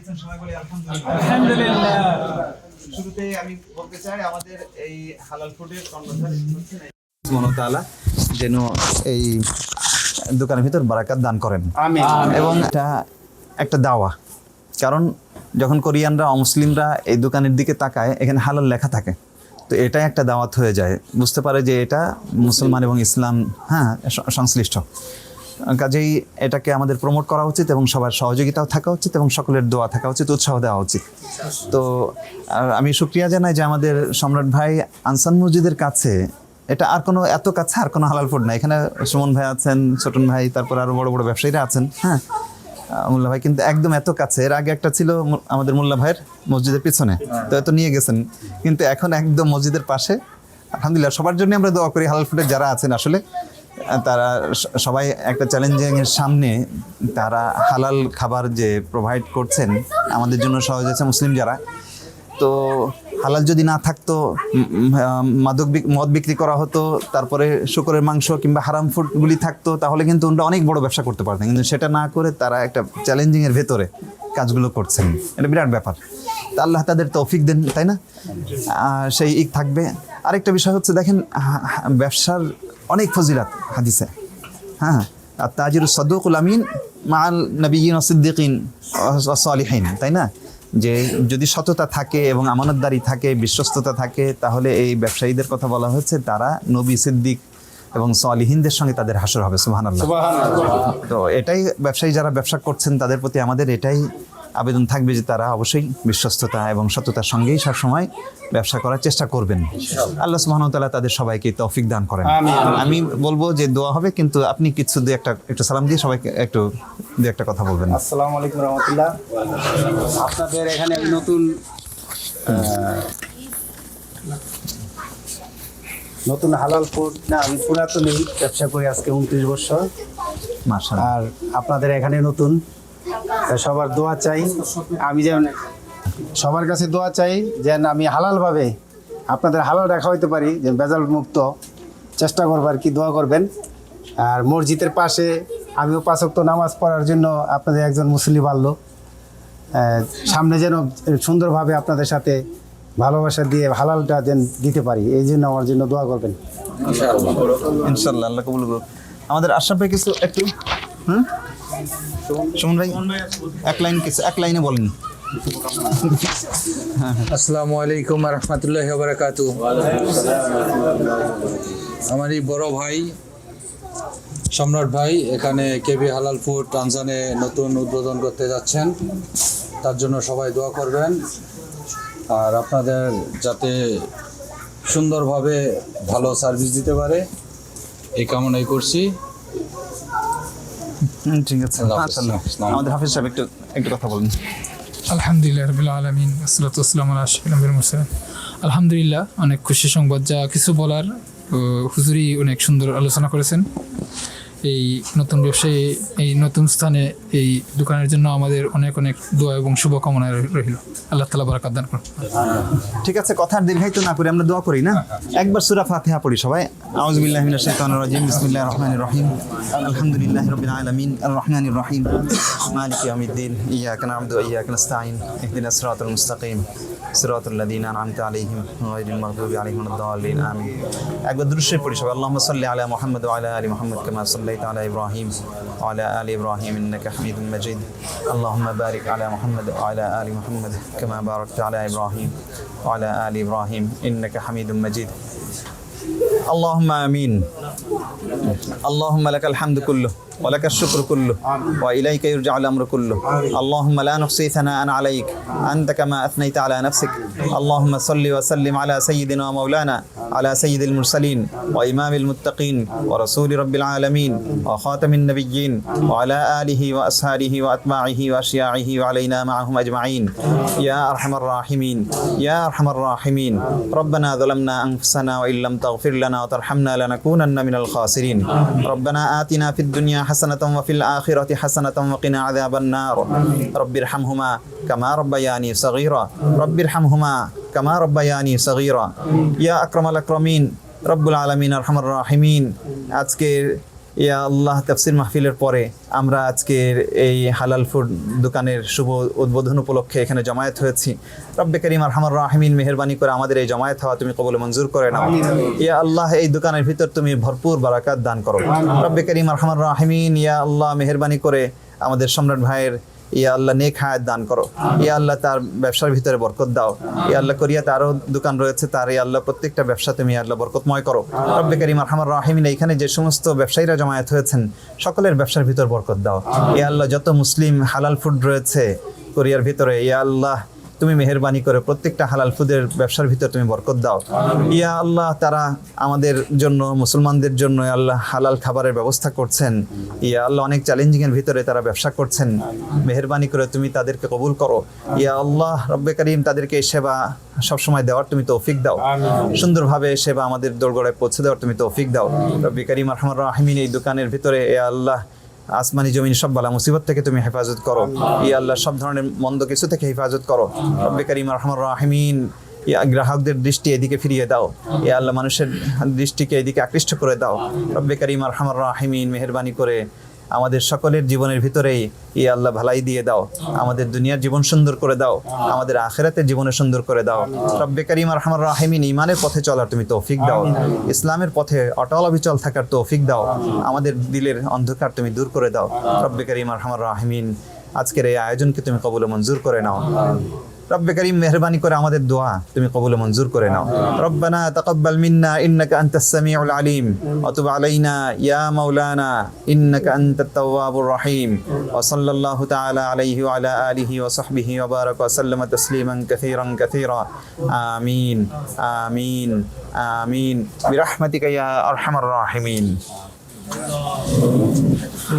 দিয়েছেন সবাই বলি আলহামদুলিল্লাহ। শুরুতে আমি বলতে চাই আমাদের এই হালাল ফুডের সুবহানাহু যেন এই দোকানের ভিতর বারাকাত দান করেন। এবং এটা একটা দাওয়া। কারণ যখন কোরিয়ানরা অমুসলিমরা এই দোকানের দিকে তাকায় এখানে হালাল লেখা থাকে। তো এটাই একটা দাওয়াত হয়ে যায়। বুঝতে পারে যে এটা মুসলমান এবং ইসলাম হ্যাঁ সংশ্লিষ্ট। কাজেই এটাকে আমাদের প্রমোট করা উচিত এবং সবার সহযোগিতাও থাকা উচিত এবং সকলের দোয়া থাকা উচিত, উৎসাহ দেওয়া উচিত। তো আমি শুক্রিয়া জানাই যে আমাদের সম্রাট ভাই আনসান মসজিদের কাছে, এটা আর কোনো, এত কাছে আর কোনো হালাল ফুড না এখানে সুমন ভাই আছেন, ছোটন ভাই, তারপর আরও বড় বড় ব্যবসায়ীরা আছেন হ্যাঁ? মোল্লা ভাই কিন্তু একদম এত কাছে। এর আগে একটা ছিল আমাদের মোল্লা ভাইয়ের মসজিদের পিছনে, তো এত নিয়ে গেছেন। কিন্তু এখন একদম মসজিদের পাশে, আলহামদুলিল্লাহ, সবার জন্য আমরা দোয়া করি হালাল ফুডের যারা আছেন আসলে। তারা সবাই একটা চ্যালেঞ্জিং এর সামনে তারা হালাল খাবার যে প্রোভাইড করছেন, আমাদের জন্য সহজ হয়েছে মুসলিম যারা। তো হালাল যদি না থাকতো মাদক মদ বিক্রি করা হতো, তারপরে শুকরের মাংস কিংবা হারাম ফুডগুলি থাকতো, তাহলে কিন্তু ওনারা অনেক বড় ব্যবসা করতে পারতেন। কিন্তু সেটা না করে তারা একটা চ্যালেঞ্জিং এর ভেতরে কাজগুলো করছেন। এটা বিরাট ব্যাপার। তা আল্লাহ তাদের তৌফিক দেন, তাই না? সেই ইক থাকবে। আরেকটা বিষয় হচ্ছে, দেখেন ব্যবসার অনেক ফজিলাত হাদিসে। হ্যাঁ আর তাজির সদুকুল আমিন মাল নবীন সিদ্দিকিন সালিহীন তাই না? যে যদি সততা থাকে এবং আমানতদারি থাকে বিশ্বস্ততা থাকে তাহলে এই ব্যবসায়ীদের কথা বলা হয়েছে তারা নবী সিদ্দিক এবং সলিহীনদের সঙ্গে তাদের হাসর হবে সুহান আল্লাহ তো এটাই ব্যবসায়ী যারা ব্যবসা করছেন তাদের প্রতি আমাদের এটাই আবেদন থাকবে যে তারা অবশ্যই বিশ্বস্ততা এবং সততার সঙ্গেই সবসময় ব্যবসা করার চেষ্টা করবেন। আল্লাহ সুবাহতাল্লাহ তাদের সবাইকে তৌফিক দান করেন। আমি বলব যে দোয়া হবে কিন্তু আপনি কিছু দু একটা একটু সালাম দিয়ে সবাইকে একটু দু একটা কথা বলবেন। আসসালামু আলাইকুম রহমতুল্লাহ। আপনাদের এখানে নতুন নতুন হালাল ফুড না আমি পুরাতনই ব্যবসা করি আজকে উনত্রিশ বছর। আর আপনাদের এখানে নতুন সবার দোয়া চাই। আমি যেন সবার কাছে দোয়া চাই যেন আমি হালালভাবে আপনাদের হালাল রাখা হইতে পারি যে বেজাল মুক্ত। চেষ্টা করব আর কি দোয়া করবেন। আর মসজিদের পাশে আমিও পাঁচক্ত নামাজ পড়ার জন্য আপনাদের একজন মুসলিম আল্লো সামনে যেন সুন্দরভাবে আপনাদের সাথে ভালোবাসা দিয়ে হালালটা যেন দিতে পারি এই জন্য আমার জন্য দোয়া করবেন। ইনশাল্লাহ আল্লাহ কবুল করুক। আমাদের আশরাফ ভাই কিছু একটু হুম? সুমন ভাই, এক লাইন এক লাইনে বলেন। আসসালামু আলাইকুম রহমতুল্লাহ বারাকাতু। আমার এই বড় ভাই, সম্রাট ভাই, এখানে কেবি হালাল ফুড টানজানে নতুন উদ্বোধন করতে যাচ্ছেন। তার জন্য সবাই দোয়া করবেন। আর আপনাদের যাতে সুন্দরভাবে ভালো সার্ভিস দিতে পারে, এই কামনাই করছি। ঠিক আছে। আমাদের হাফিজ সাহেব একটু একটু কথা বলুন। আলহামদুলিল্লাহ রবিল আলমিন আসসালাতু আসসালামু আলা আশরাফিল আলহামদুলিল্লাহ অনেক খুশি সংবাদ। যা কিছু বলার হুজুরি অনেক সুন্দর আলোচনা করেছেন। এই নতুন ব্যবসায়ী, এই নতুন স্থানে এই দোকানের জন্য আমাদের অনেক অনেক দোয়া এবং শুভকামনা রইল। আল্লাহ তালা বারাকাত দান করুন। ঠিক আছে, কথা দীর্ঘায়িত না করে আমরা দোয়া করি না? একবার সূরা ফাতিহা পড়ি সবাই। আউযু বিল্লাহি মিনাশ শাইতানির রাজিম। বিসমিল্লাহির রহমানির রহিম। আলহামদুলিল্লাহি রাব্বিল আলামিন। আর রহমানির রহিম। মালিকি ইয়াউমিদ্দিন। ইয়াকা না'বুদু ওয়া ইয়াকা নাস্তাঈন। ইহদিনাস সিরাতাল মুস্তাকিম। সিরাতাল লাযিনা আন'আমতা আলাইহিম গায়রিল মাগদুবি আলাইহিম ওয়ালাদ-দাল্লিন আমিন। একবার দুরূদ পড়ি সবাই। আল্লাহুম্মা সাল্লি আলা মুহাম্মদ ওয়া আলা আলি মুহাম্মদ কামা সাল্লাইতা صليت على إبراهيم وعلى آل إبراهيم إنك حميد مجيد. اللهم بارك على محمد وعلى آل محمد كما باركت على إبراهيم وعلى آل إبراهيم إنك حميد مجيد. اللهم آمين. اللهم لك الحمد كله. ولك الشكر كله. وإليك يرجع الأمر كله. اللهم لا نحصي ثناء عليك. أنت كما أثنيت على نفسك. اللهم صل وسلم على سيدنا ومولانا على سيد المرسلين وإمام المتقين ورسول رب العالمين وخاتم النبيين وعلى آله وأصحابه وأتباعه وأشياعه وعلينا معهم أجمعين. يا أرحم الراحمين. يا أرحم الراحمين. ربنا ظلمنا أنفسنا وإن لم تغفر لنا وترحمنا لنكونن من الخاسرين. ربنا آتنا في الدنيا حسنة وفي الآخرة حسنة وقنا عذاب النار رب ارحمهما كما ربياني صغيرا رب ارحمهما كما ربياني صغيرا يا أكرم الأكرمين রব্বুল আলমিন আরহামার রাহিমিন আজকের ইয়া আল্লাহ তাফসির মাহফিলের পরে আমরা আজকের এই হালাল ফুড দোকানের শুভ উদ্বোধন উপলক্ষে এখানে জমায়েত হয়েছি। রব্বে করিম আরহামার রাহমিন মেহরবানি করে আমাদের এই জমায়েত হওয়া তুমি কবলে মঞ্জুর করে নাও। ইয়া আল্লাহ এই দোকানের ভিতর তুমি ভরপুর বারাকাত দান করো। রব্বে করিম আরহামার রাহমিন ইয়া আল্লাহ মেহরবানি করে আমাদের সম্রাট ভাইয়ের ইয়া আল্লাহ নেক হায়াত দান করো। ইয়া আল্লাহ তার ব্যবসার ভিতরে বরকত দাও। ইয়া আল্লাহ করিয়া তারও দোকান রয়েছে তার ইয়া আল্লাহ প্রত্যেকটা ব্যবসা তুমি আল্লাহ বরকতময় করো। রব্বে করিম আরহামার রাহিমিন এখানে যে সমস্ত ব্যবসায়ীরা জমায়েত হয়েছেন সকলের ব্যবসার ভিতর বরকত দাও। ইয়া আল্লাহ যত মুসলিম হালাল ফুড রয়েছে কোরিয়ার ভিতরে ইয়া আল্লাহ তুমি মেহরবানি করে প্রত্যেকটা হালাল ফুদের ব্যবসার ভিতর তুমি বরকত দাও। ইয়া আল্লাহ তারা আমাদের জন্য মুসলমানদের জন্য আল্লাহ হালাল খাবারের ব্যবস্থা করছেন। ইয়া আল্লাহ অনেক চ্যালেঞ্জিং এর ভিতরে তারা ব্যবসা করছেন। মেহরবানি করে তুমি তাদেরকে কবুল করো। ইয়া আল্লাহ রব্বে করিম তাদেরকে এই সেবা সবসময় দেওয়ার তুমি তৌফিক দাও। সুন্দরভাবে সেবা আমাদের দোরগোড়ায় পৌঁছে দেওয়ার তুমি তৌফিক দাও। রব্বে করিম রহমান রাহিমিন এই দোকানের ভিতরে ইয়া আল্লাহ আসমানি জমিন সব বালা মুসিবত থেকে তুমি হেফাজত করো। ইয়া আল্লাহ সব ধরনের মন্দ কিছু থেকে হেফাজত করো। রব্বে করিম রহমান রাহিমিন। ইয়া গ্রাহকদের দৃষ্টি এদিকে ফিরিয়ে দাও। ইয়া আল্লাহ মানুষের দৃষ্টিকে এদিকে আকৃষ্ট করে দাও। রব্বে করিম রহমান রাহিমিন মেহরবানি করে আমাদের সকলের জীবনের ভিতরেই ই আল্লাহ ভালাই দিয়ে দাও। আমাদের দুনিয়ার জীবন সুন্দর করে দাও। আমাদের আখেরাতের জীবনে সুন্দর করে দাও। রব্বে করিম রহমান রাহিমিন ইমানের পথে চলার তুমি তৌফিক দাও। ইসলামের পথে অটল অবিচল থাকার তৌফিক দাও। আমাদের দিলের অন্ধকার তুমি দূর করে দাও। রব্বে করিম রহমান রাহিমিন, আজকের এই আয়োজনকে তুমি কবুল মঞ্জুর করে নাও। রব্বে করিম মেহরবানি করে আমাদের দোয়া তুমি কবুল মঞ্জুর করে নাও। রব্বানা তাকাব্বাল মিন্না ইন্নাকা আনতাস সামিউল আলিম। ওয়া তুব আলাইনা ইয়া মাওলানা ইন্নাকা আনতাত তাওয়াবুর রহিম। ওয়া সাল্লাল্লাহু তাআলা আলাইহি ওয়া আলা আলিহি ওয়া সাহবিহি ওয়া বারাকা ওয়া সাল্লামা তাসলিমান কাসীরান কাসীরা। আমিন আমিন আমিন। বিরহমাতিকা ইয়া আরহামার রাহিমিন।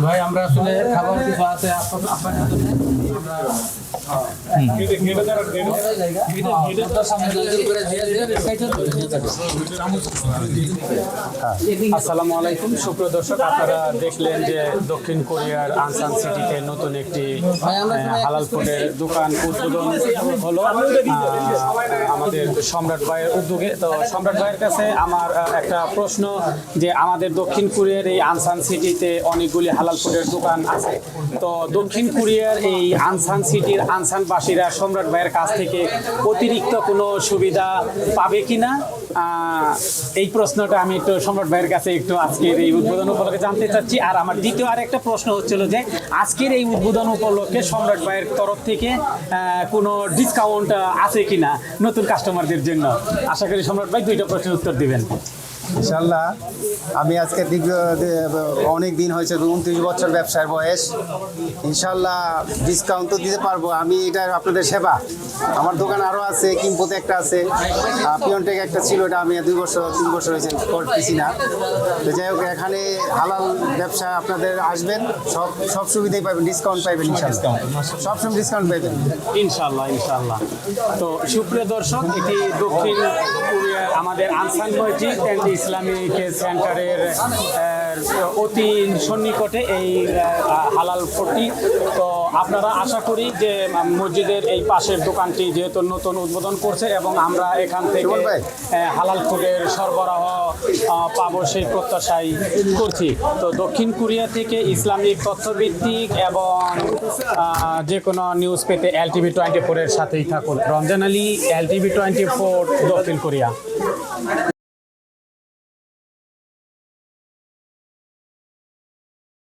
ভাই, আমরা আসলে খাবার কিছু আছে, আপনার আসসালামু আলাইকুম, সুপ্রিয় দর্শক, আপনারা দেখলেন যে দক্ষিণ কোরিয়ার আনসান সিটিতে নতুন একটি হালাল ফুডের দোকান উদ্বোধন হলো। আমাদের সম্রাট ভাইয়ের উদ্যোগে। তো সম্রাট ভাইয়ের কাছে আমার একটা প্রশ্ন যে আমাদের দক্ষিণ কোরিয়ার এই আনসান সিটিতে অনেকগুলি হালাল ফুডের দোকান আছে। তো দক্ষিণ কোরিয়ার এই আনসান সিটির আনসানবাসীরা সম্রাট ভাইয়ের কাছ থেকে অতিরিক্ত কোনো সুবিধা পাবে কি না এই প্রশ্নটা আমি একটু সম্রাট ভাইয়ের কাছে একটু আজকের এই উদ্বোধন উপলক্ষে জানতে চাচ্ছি। আর আমার দ্বিতীয় আরেকটা প্রশ্ন হচ্ছিল যে, আজকের এই উদ্বোধন উপলক্ষে সম্রাট ভাইয়ের তরফ থেকে কোনো ডিসকাউন্ট আছে কি না নতুন কাস্টমারদের জন্য? আশা করি সম্রাট ভাই দুইটা প্রশ্নের উত্তর দিবেন। ইনশাল্লাহ, আমি আজকে দীর্ঘ অনেক দিন হয়েছে উনত্রিশ বছর ব্যবসার বয়স। ইনশাল্লাহ ডিসকাউন্ট তো দিতে পারব। আমি এটা আপনাদের সেবা। আমার দোকান আরও আছে কিম্পোতে একটা আছে। পিয়নটেক একটা ছিল, এটা আমি দুই বছর, তিন বছর হয়েছে, করতেছি না। তো যাই হোক, এখানে হালাল ব্যবসা আপনাদের আসবেন। সব সব সুবিধাই পাবেন ডিসকাউন্ট পাবেন ইনশাল্লাহ। সবসময় ডিসকাউন্ট পাবেন ইনশাল্লাহ ইনশাল্লাহ। তো সুপ্রিয় দর্শক, এটি দক্ষিণ আমাদের আনসান ইসলামিক সেন্টারের অতি সন্নিকটে এই হালাল ফুডটি তো আপনারা আশা করি যে মসজিদের এই পাশের দোকানটি যেহেতু নতুন উদ্বোধন করছে এবং আমরা এখান থেকে? হালাল ফুডের সরবরাহ পাবো সেই প্রত্যাশাই করছি। তো দক্ষিণ কোরিয়া থেকে ইসলামিক তথ্যভিত্তিক এবং যে কোনো নিউজ পেতে এল টিভি টোয়েন্টি ফোরের সাথেই থাকুন। Ramzan Ali L TV twenty four দক্ষিণ কোরিয়া।